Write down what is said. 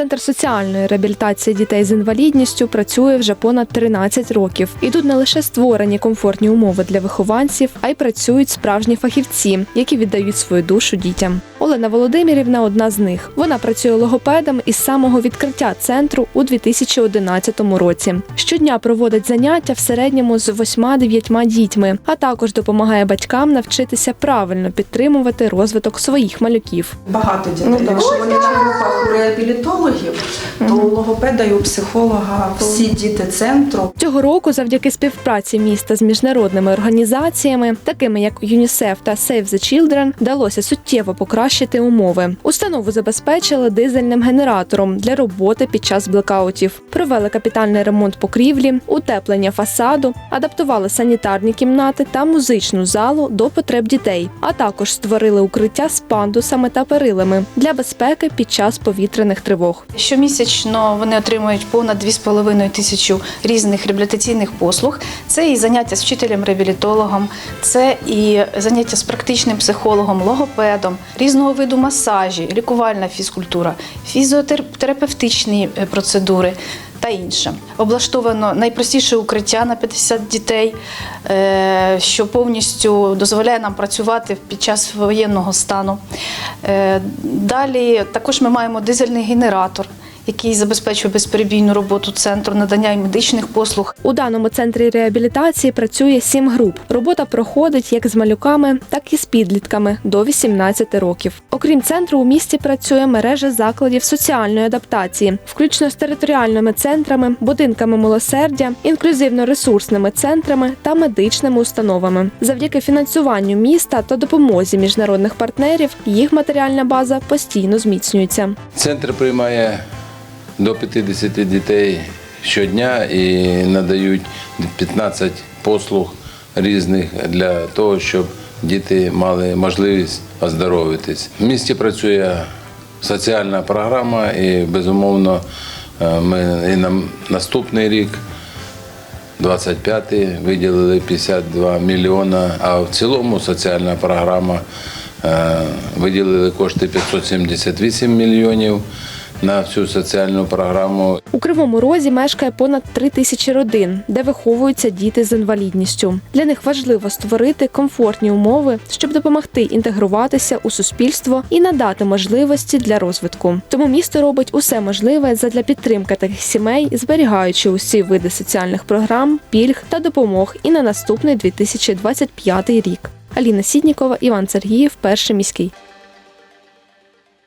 Центр соціальної реабілітації дітей з інвалідністю працює вже понад 13 років. І тут не лише створені комфортні умови для вихованців, а й працюють справжні фахівці, які віддають свою душу дітям. Олена Володимирівна одна з них. Вона працює логопедом із самого відкриття центру у 2011 році. Щодня проводить заняття в середньому з 8-9 дітьми, а також допомагає батькам навчитися правильно підтримувати розвиток своїх малюків. Багато дітей. Ну. Якщо вони на групах у реабілітологів, то у логопеда і у психолога всі діти центру Цього року, завдяки співпраці міста з міжнародними організаціями, такими як ЮНІСЕФ та Save the Children, вдалося суттєво покращити умови. Установу забезпечили дизельним генератором для роботи під час блекаутів, провели капітальний ремонт покрівлі, утеплення фасаду, адаптували санітарні кімнати та музичну залу до потреб дітей, а також створили укриття з пандусами та перилами для безпеки під час повітряних тривог. Щомісячно вони отримують понад 2,5 тисячі різних реабілітаційних послуг. Це і заняття з вчителем-реабілітологом, це і заняття з практичним психологом, логопедом, різного виду масажі, лікувальна фізкультура, фізіотерапевтичні е, процедури. Та інше облаштовано найпростіше укриття на 50 дітей, е, що повністю дозволяє нам працювати під час воєнного стану. Е, Далі також ми маємо дизельний генератор, який забезпечує безперебійну роботу центру надання і медичних послуг. У даному центрі реабілітації працює сім груп. Робота проходить як з малюками, так і з підлітками до 18 років. Окрім центру, у місті працює мережа закладів соціальної адаптації, включно з територіальними центрами, будинками милосердя, інклюзивно-ресурсними центрами та медичними установами. Завдяки фінансуванню міста та допомозі міжнародних партнерів їх матеріальна база постійно зміцнюється. Центр приймає до 50 дітей щодня і надають 15 послуг різних для того, щоб діти мали можливість оздоровитись. В місті працює соціальна програма, і безумовно е, ми і на наступний рік. 25-й виділили 52 мільйона, а в цілому соціальна програма е, виділили кошти 578 мільйонів на всю соціальну програму. У Кривому Розі мешкає понад три тисячі родин, де виховуються діти з інвалідністю. Для них важливо створити комфортні умови, щоб допомогти інтегруватися у суспільство і надати можливості для розвитку. Тому місто робить усе можливе задля підтримки таких сімей, зберігаючи усі види соціальних програм, пільг та допомог і на наступний 2025 рік. Аліна Сіднікова, Іван Сергіїв, перший міський.